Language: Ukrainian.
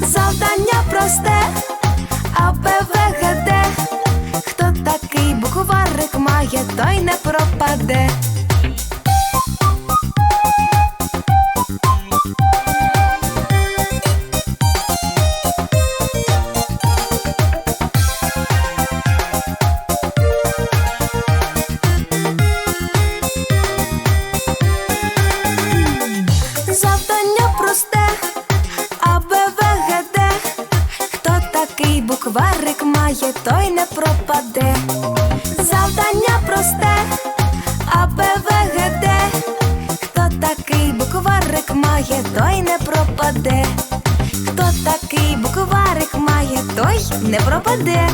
Завдання просте, А, Б, В, Хто такий букварик має, той не пропаде. Букварик має, той не пропаде. Завдання просте, А, Б, В, Г, Д. Хто такий букварик має, той не пропаде. Хто такий букварик має, той не пропаде.